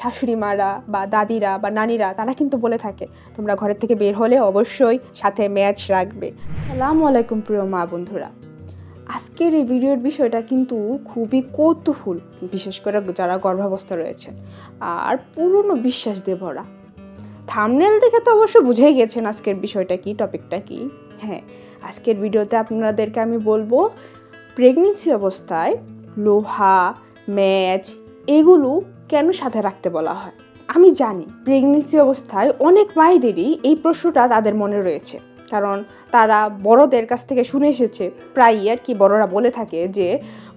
শাশুড়ি মারা বা দাদিরা বা নানিরা, তারা কিন্তু বলে থাকে, তোমরা ঘরের থেকে বের হলে অবশ্যই সাথে ম্যাচ রাখবে। সালামু আলাইকুম প্রিয় মা বন্ধুরা। আজকের এই ভিডিওর বিষয়টা কিন্তু খুবই কৌতূহল, বিশেষ করে যারা গর্ভাবস্থা রয়েছেন আর পুরনো বিশ্বাস দিয়ে ভরা। থামনেল দেখে তো অবশ্য বুঝেই গেছেন আজকের বিষয়টা কি, টপিকটা কি। হ্যাঁ আজকের ভিডিওতে আপনাদেরকে আমি বলব, প্রেগনেন্সি অবস্থায় লোহা, ম্যাচ, এগুলো কেন সাথে রাখতে বলা হয়? আমি জানি, প্রেগনেন্সি অবস্থায় অনেক মায়েদেরই এই প্রশ্নটা তাদের মনে রয়েছে। কারণ তারা বড়দের কাছ থেকে শুনে এসেছে প্রায়ই আর কি বড়রা বলে থাকে যে,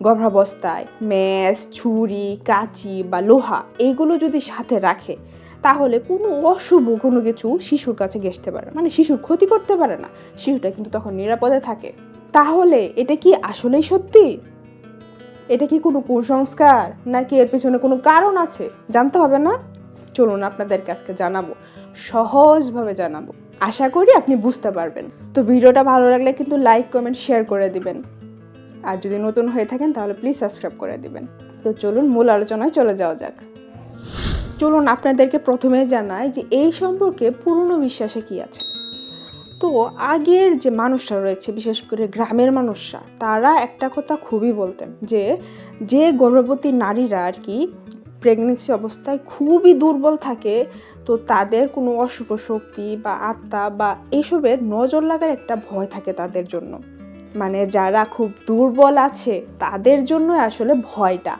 গর্ভাবস্থায় ম্যাচ, ছুরি, কাঁচি বা লোহা এইগুলো যদি সাথে রাখে, তাহলে কোনো অশুভ কোনো কিছু শিশুর কাছে ঘেসতে পারে মানে শিশুর ক্ষতি করতে পারে না, শিশুটা কিন্তু তখন নিরাপদে থাকে। তাহলে এটা কি আসলেই সত্যি? এটা কি কোনো কুসংস্কার? নাকি এর পেছনে কোনো কারণ আছে? জানতে হবে না? চলুন আপনাদেরকে আজকে জানাব। সহজভাবে জানাব। আশা করি আপনি বুঝতে পারবেন। তো ভিডিওটা ভালো লাগলে কিন্তু লাইক, কমেন্ট, শেয়ার করে দিবেন। আর যদি নতুন হয়ে থাকেন তাহলে প্লিজ সাবস্ক্রাইব করে দিবেন। তো চলুন মূল আলোচনায় চলে যাওয়া যাক। চলুন আপনাদেরকে প্রথমে জানাই যে এই সম্পর্কে পুরনো বিশ্বাসে কি আছে? তো আগের যে মানুষরা রয়েছে, বিশেষ করে গ্রামের মানুষরা, তারা একটা কথা খুবই বলতেন যে যে গর্ভবতী নারীরা আর কি প্রেগনেন্সি অবস্থায় খুবই দুর্বল থাকে, তো তাদের কোনো অশুভ শক্তি বা আত্মা বা এইসবের নজর লাগার একটা ভয় থাকে তাদের জন্য। মানে যারা খুব দুর্বল আছে, তাদের জন্য আসলে ভয়টা।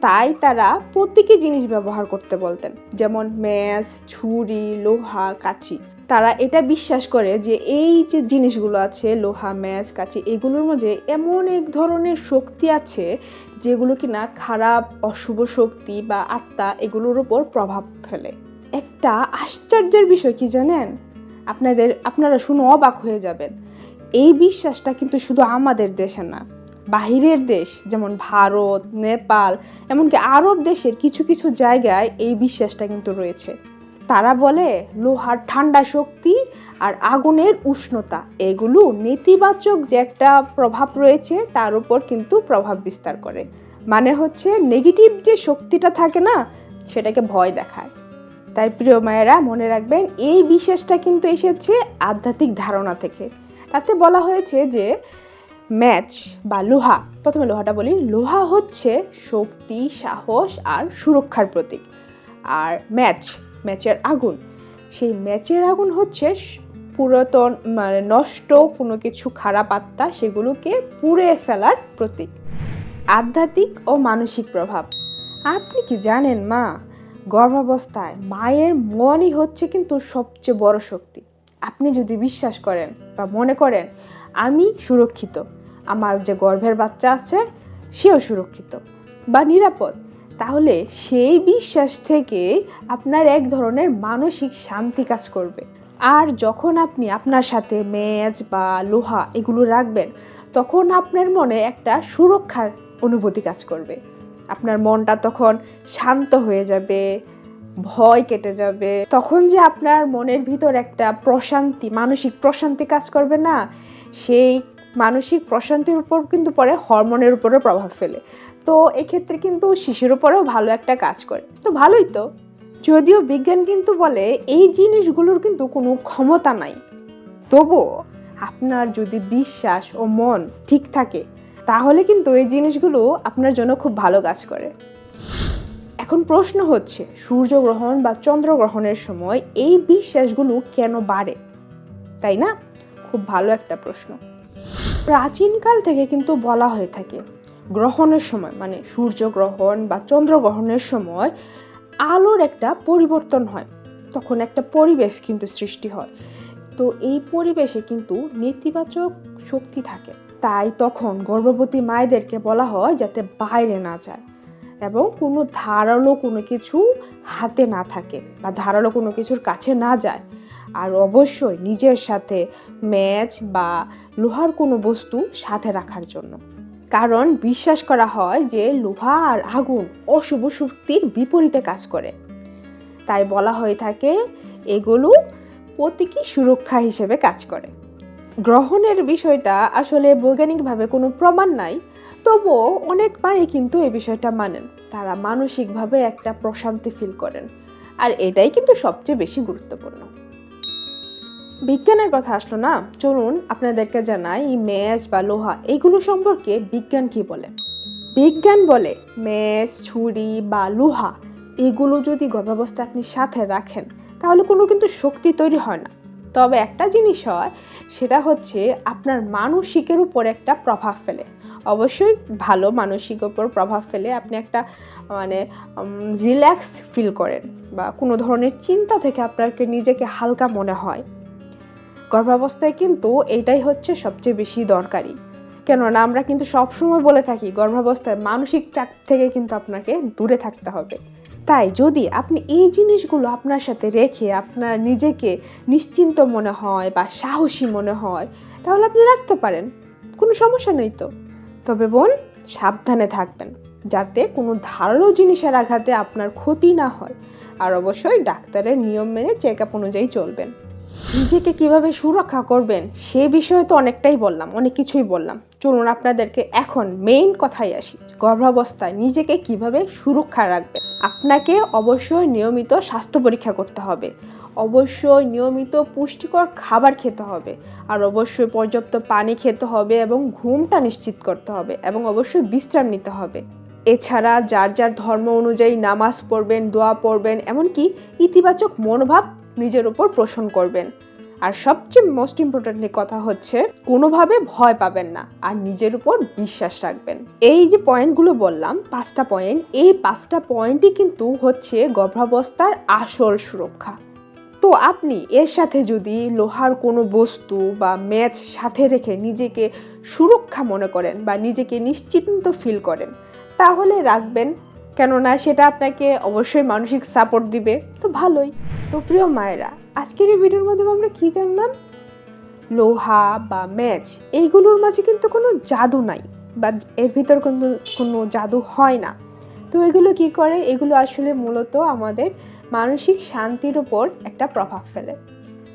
তাই তারা প্রত্যেকই জিনিস ব্যবহার করতে বলতেন, যেমন ম্যাচ ছুরি, লোহা, কাঁচি। তারা এটা বিশ্বাস করে যে এই যে জিনিসগুলো আছে, লোহা, ম্যাচ, কাঁচি, এগুলোর মধ্যে এমন এক ধরনের শক্তি আছে যেগুলো কিনা খারাপ, অশুভ শক্তি বা আত্মা এগুলোর উপর প্রভাব ফেলে। একটা আশ্চর্যের বিষয় কি জানেন? আপনাদের, আপনারা শুনে অবাক হয়ে যাবেন। এই বিশ্বাসটা কিন্তু শুধু আমাদের দেশে না, বাহিরের দেশ, যেমন ভারত, নেপাল, এমনকি আরব দেশের কিছু কিছু জায়গায় এই বিশ্বাসটা কিন্তু রয়েছে। তারা বলে, লোহার ঠান্ডা শক্তি আর আগুনের উষ্ণতা, এগুলো নেতিবাচক যে একটা প্রভাব রয়েছে, তার উপর কিন্তু প্রভাব বিস্তার করে। মানে হচ্ছে নেগেটিভ যে শক্তিটা থাকে না, সেটাকে ভয় দেখায়। তাই প্রিয় মায়েরা, মনে রাখবেন, এই বিশ্বাসটা কিন্তু এসেছে আধ্যাত্মিক ধারণা থেকে। তাতে বলা হয়েছে যে, ম্যাচ বা লোহা, প্রথমে লোহাটা বলি, লোহা হচ্ছে শক্তি, সাহস আর সুরক্ষার প্রতীক। আর ম্যাচ ম্যাচের আগুন। সেই ম্যাচের আগুন হচ্ছে পুরাতন মানে নষ্ট, কোনো কিছু খারাপ আত্মা সেগুলোকে পুড়ে ফেলার প্রতীক। আধ্যাত্মিক ও মানসিক প্রভাব। আপনি কি জানেন মা, গর্ভাবস্থায় মায়ের মনই হচ্ছে কিন্তু সবচেয়ে বড় শক্তি। আপনি যদি বিশ্বাস করেন বা মনে করেন, আমি সুরক্ষিত। আমার যে গর্ভের বাচ্চা আছে, সেও সুরক্ষিত। বা নিরাপদ। তাহলে সেই বিশ্বাস থেকে আপনার এক ধরনের মানসিক শান্তি কাজ করবে। আর যখন আপনি আপনার সাথে ম্যাচ বা লোহা এগুলো রাখবেন, তখন আপনার মনে একটা সুরক্ষার অনুভূতি কাজ করবে। আপনার মনটা তখন শান্ত হয়ে যাবে, ভয় কেটে যাবে। তখন যে আপনার মনের ভিতর একটা প্রশান্তি, মানসিক প্রশান্তি কাজ করবে না। সেই মানসিক প্রশান্তির উপর কিন্তু পরে হরমোনের উপরও প্রভাব ফেলে। তো এক্ষেত্রে কিন্তু শিশুর উপরেও ভালো একটা কাজ করে। তো ভালোই তো। যদিও বিজ্ঞান কিন্তু বলে এই জিনিসগুলোর কিন্তু কোনো ক্ষমতা নাই। তবুও আপনার যদি বিশ্বাস ও মন ঠিক থাকে, তাহলে কিন্তু এই জিনিসগুলো আপনার জন্য খুব ভালো কাজ করে। এখন প্রশ্ন হচ্ছে, সূর্যগ্রহণ বা চন্দ্রগ্রহণের সময় এই বিশ্বাসগুলো কেন বাড়ে? তাই না? খুব ভালো একটা প্রশ্ন। প্রাচীনকাল থেকে কিন্তু বলা হয়ে থাকে গ্রহণের সময় মানে সূর্যগ্রহণ বা চন্দ্রগ্রহণের সময় আলোর একটা পরিবর্তন হয়। তখন একটা পরিবেশ কিন্তু সৃষ্টি হয়। তো এই পরিবেশে কিন্তু নেতিবাচক শক্তি থাকে। তাই তখন গর্ভবতী মায়েদেরকে বলা হয় যাতে বাইরে না যায় এবং কোনো ধারালো কোনো কিছু হাতে না থাকে বা ধারালো কোনো কিছুর কাছে না যায়। আর অবশ্যই নিজের সাথে ম্যাচ বা লোহার কোনো বস্তু সাথে রাখার জন্য। কারণ বিশ্বাস করা হয় যে লোহা আর আগুন অশুভ শক্তির বিপরীতে কাজ করে। তাই বলা হয়ে থাকে, এগুলো প্রতীকী সুরক্ষা হিসেবে কাজ করে। গ্রহণের বিষয়টা আসলে বৈজ্ঞানিকভাবে কোনো প্রমাণ নাই, তবুও অনেক মাই কিন্তু এই বিষয়টা মানেন। তারা মানসিকভাবে একটা প্রশান্তি ফিল করেন। আর এটাই কিন্তু সবচেয়ে বেশি গুরুত্বপূর্ণ। বিজ্ঞানের কথা আসলো না? চলুন আপনাদেরকে জানাই এই ম্যাচ বা লোহা এইগুলো সম্পর্কে বিজ্ঞান কি বলে? বিজ্ঞান বলে ম্যাচ ছুরি বা লোহা, এগুলো যদি গর্ভাবস্থায় আপনি সাথে রাখেন, তাহলে কোনো কিন্তু শক্তি তৈরি হয় না। তবে একটা জিনিস হয়, সেটা হচ্ছে আপনার মানসিকের উপর একটা প্রভাব ফেলে। অবশ্যই ভালো মানসিক উপর প্রভাব ফেলে আপনি একটা মানে রিল্যাক্স ফিল করেন বা কোনো ধরনের চিন্তা থেকে আপনাকে নিজেকে হালকা মনে হয়। গর্ভাবস্থায় কিন্তু এটাই হচ্ছে সবচেয়ে বেশি দরকারি। কেননা আমরা কিন্তু সবসময় বলে থাকি, গর্ভাবস্থায় মানসিক চাপ থেকে কিন্তু আপনাকে দূরে থাকতে হবে। তাই যদি আপনি এই জিনিসগুলো আপনার সাথে রেখে আপনার নিজেকে নিশ্চিন্ত মনে হয় বা সাহসী মনে হয়, তাহলে আপনি রাখতে পারেন, কোনো সমস্যা নেই তো। তবে বোন, সাবধানে থাকবেন, যাতে কোনো ধারালো জিনিসের আঘাতে আপনার ক্ষতি না হয়। আর অবশ্যই ডাক্তারের নিয়ম মেনে চেক আপ অনুযায়ী চলবেন। নিজেকে কীভাবে সুরক্ষা করবেন, সে বিষয়ে তো অনেকটাই বললাম, অনেক কিছুই বললাম। চলুন আপনাদেরকে এখন মেইন কথায় আসি। গর্ভাবস্থায় নিজেকে কীভাবে সুরক্ষা রাখবেন? আপনাকে অবশ্যই নিয়মিত স্বাস্থ্য পরীক্ষা করতে হবে। অবশ্যই নিয়মিত পুষ্টিকর খাবার খেতে হবে। আর অবশ্যই পর্যাপ্ত পানি খেতে হবে এবং ঘুমটা নিশ্চিত করতে হবে এবং অবশ্যই বিশ্রাম নিতে হবে। এছাড়া যার যার ধর্ম অনুযায়ী নামাজ পড়বেন, দোয়া পড়বেন, এমনকি ইতিবাচক মনোভাব নিজের উপর পোষণ করবেন। আর সবচেয়ে মোস্ট ইম্পর্টেন্টলি কথা হচ্ছে, কোনোভাবে ভয় পাবেন না আর নিজের উপর বিশ্বাস রাখবেন। এই যে পয়েন্টগুলো বললাম, পাঁচটা পয়েন্ট এই পাঁচটা পয়েন্টই কিন্তু হচ্ছে গর্ভাবস্থার আসল সুরক্ষা। তো আপনি এর সাথে যদি লোহার কোনো বস্তু বা ম্যাচ সাথে রেখে নিজেকে সুরক্ষা মনে করেন বা নিজেকে নিশ্চিন্ত ফিল করেন, তাহলে রাখবেন। কেননা সেটা আপনাকে অবশ্যই মানসিক সাপোর্ট দিবে। তো ভালোই। তো প্রিয় মায়েরা, আজকের এই ভিডিওর মাধ্যমে আমরা কি জানলাম? লোহা বা ম্যাচ, এইগুলোর মাঝে কিন্তু কোনো জাদু নাই বা এর ভিতর কোনো কোনো জাদু হয় না। তো এগুলো কি করে? এগুলো আসলে মূলত আমাদের মানসিক শান্তির উপর একটা প্রভাব ফেলে।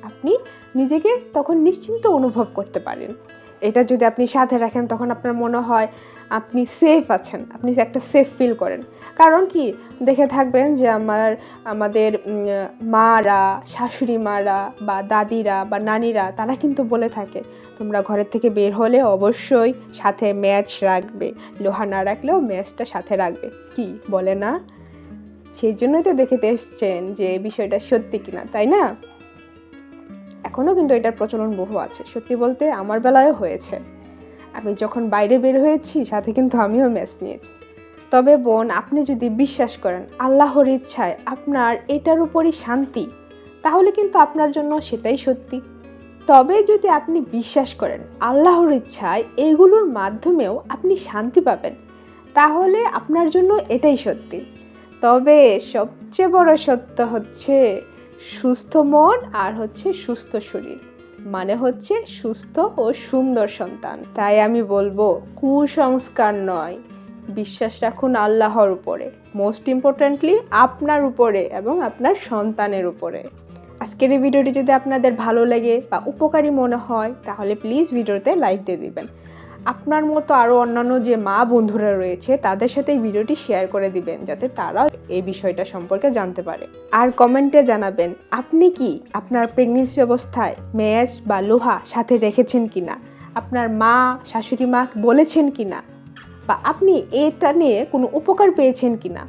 আপনি নিজেকে তখন নিশ্চিন্ত অনুভব করতে পারেন। এটা যদি আপনি সাথে রাখেন, তখন আপনার মনে হয় আপনি সেফ আছেন, আপনি একটা সেফ ফিল করেন। কারণ কি? দেখে থাকবেন যে আমার, আমাদের মারা শাশুড়ি মারা বা দাদিরা বা নানিরা, তারা কিন্তু বলে থাকে, তোমরা ঘরের থেকে বের হলে অবশ্যই সাথে ম্যাচ রাখবে। লোহা না রাখলেও ম্যাচটা সাথে রাখবে। কি? বলে না? সেই জন্যই তো দেখে এসছেন যে বিষয়টা সত্যি কিনা, তাই না? এখনও কিন্তু এটার প্রচলন বহু আছে। সত্যি বলতে আমার বেলায়ও হয়েছে। আমি যখন বাইরে বের হয়েছি, সাথে কিন্তু আমিও ম্যাচ নিয়েছি। তবে বোন, আপনি যদি বিশ্বাস করেন, আল্লাহর ইচ্ছায় আপনার এটার উপরই শান্তি, তাহলে কিন্তু আপনার জন্য সেটাই সত্যি। তবে যদি আপনি বিশ্বাস করেন, আল্লাহর ইচ্ছায় এগুলোর মাধ্যমেও আপনি শান্তি পাবেন, তাহলে আপনার জন্য এটাই সত্যি। তবে সবচেয়ে বড় সত্য হচ্ছে সুস্থ মন আর হচ্ছে সুস্থ শরীর। মানে হচ্ছে সুস্থ ও সুন্দর সন্তান। তাই আমি বলব, কুসংস্কার নয়। বিশ্বাস রাখুন আল্লাহর উপরে। মোস্ট ইম্পর্ট্যান্টলি আপনার উপরে এবং আপনার সন্তানের উপরে। আজকের এই ভিডিওটি যদি আপনাদের ভালো লাগে বা উপকারী মনে হয়, তাহলে প্লিজ ভিডিওতে লাইক দিয়ে দিবেন। আপনার মতো আরও অন্যান্য যে মা বন্ধুরা রয়েছে, তাদের সাথে এই ভিডিওটি শেয়ার করে দিবেন, যাতে তারাও এই বিষয়টা সম্পর্কে জানতে পারে। আর কমেন্টে জানাবেন, আপনি কি আপনার প্রেগনেন্সি অবস্থায় ম্যাচ বা লোহা সাথে রেখেছেন কি না আপনার মা, শাশুড়ি মা বলেছেন কি না বা আপনি এটা নিয়ে কোনো উপকার পেয়েছেন কিনা?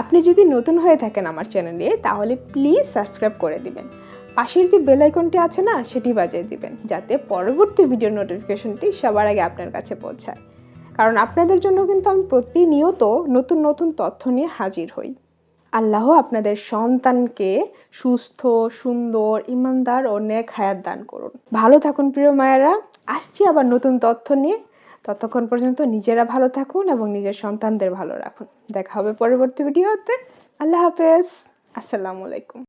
আপনি যদি নতুন হয়ে থাকেন আমার চ্যানেলে তাহলে প্লিজ সাবস্ক্রাইব করে দিবেন। পাশের যে বেল আইকনটি আছে না, সেটি বাজিয়ে দিবেন, যাতে পরবর্তী ভিডিও নোটিফিকেশনটি সবার আগে আপনার কাছে পৌঁছায়। কারণ আপনাদের জন্য কিন্তু আমি প্রতিনিয়ত নতুন নতুন তথ্য নিয়ে হাজির হই। আল্লাহ আপনাদের সন্তানকে সুস্থ, সুন্দর, ইমানদার ও নেক হায়াত দান করুন। ভালো থাকুন প্রিয় মায়েরা, আসছি আবার নতুন তথ্য নিয়ে। ততক্ষণ পর্যন্ত নিজেরা ভালো থাকুন এবং নিজের সন্তানদের ভালো রাখুন। দেখা হবে পরবর্তী ভিডিওতে আল্লাহ হাফেজ। আসসালামু আলাইকুম।